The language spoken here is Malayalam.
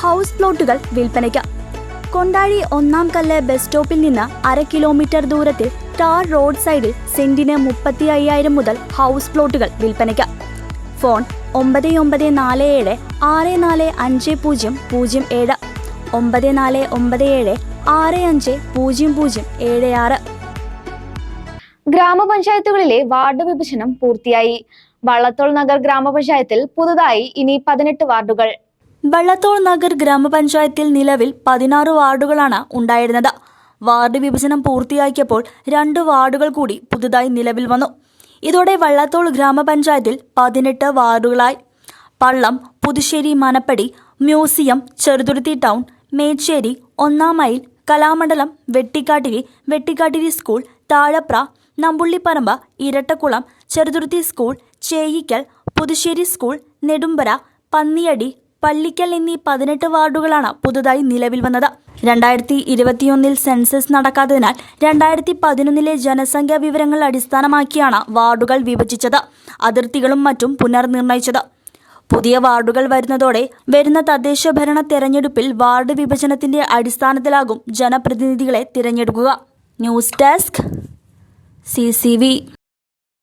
ഹൗസ് പ്ലോട്ടുകൾ വിൽപ്പനയ്ക്ക്. കൊണ്ടാഴി ഒന്നാം കല്ല് ബസ് സ്റ്റോപ്പിൽ നിന്ന് അര കിലോമീറ്റർ ദൂരത്തിൽ ടാർ റോഡ് സൈഡിൽ സെന്റിന് മുപ്പത്തി അയ്യായിരം മുതൽ ഹൗസ് പ്ലോട്ടുകൾ വിൽപ്പനയ്ക്ക്. ഫോൺ ഒമ്പത് ഒമ്പത് നാല് ഏഴ് ആറ് നാല് അഞ്ച് പൂജ്യം പൂജ്യം ഏഴ്. ഒമ്പത് നാല് ഒമ്പത് ഏഴ് ആറ് അഞ്ച് പൂജ്യം പൂജ്യം ഏഴ് ആറ്. ഗ്രാമപഞ്ചായത്തുകളിലെ വാർഡ് വിഭജനം പൂർത്തിയായി. വള്ളത്തോൾ നഗർ ഗ്രാമപഞ്ചായത്തിൽ പുതുതായി ഇനി പതിനെട്ട് വാർഡുകൾ. വള്ളത്തോൾ നഗർ ഗ്രാമപഞ്ചായത്തിൽ നിലവിൽ പതിനാറ് വാർഡുകളാണ് ഉണ്ടായിരുന്നത്. വാർഡ് വിഭജനം പൂർത്തിയാക്കിയപ്പോൾ രണ്ട് വാർഡുകൾ കൂടി പുതുതായി നിലവിൽ വന്നു. ഇതോടെ വള്ളത്തോൾ ഗ്രാമപഞ്ചായത്തിൽ പതിനെട്ട് വാർഡുകളായി. പള്ളം പുതുശ്ശേരി മനപ്പടി മ്യൂസിയം ചെറുതുരുത്തി ടൗൺ മേച്ചേരി ഒന്നാം mile Kalamandalam Vettikkattiri Vettikkattiri school Thazhapra Nambullipparamba Irattakkulam Cheruthuruthy school Cheyikkal Puthussery school Nedumbara Panniyadi Pallikkal എന്നീ പതിനെട്ട് വാർഡുകളാണ് പുതുതായി നിലവിൽ വന്നത്. രണ്ടായിരത്തി ഇരുപത്തിയൊന്നിൽ സെൻസസ് നടക്കാത്തതിനാൽ രണ്ടായിരത്തി പതിനൊന്നിലെ ജനസംഖ്യാ വിവരങ്ങൾ അടിസ്ഥാനമാക്കിയാണ് വാർഡുകൾ വിഭജിച്ചത് അതിർത്തികളും മറ്റും പുനർനിർണയിച്ചത്. പുതിയ വാർഡുകൾ വരുന്നതോടെ വരുന്ന തദ്ദേശ ഭരണ തെരഞ്ഞെടുപ്പിൽ വാർഡ് വിഭജനത്തിന്റെ അടിസ്ഥാനത്തിലാകും ജനപ്രതിനിധികളെ തിരഞ്ഞെടുക്കുക. News desk C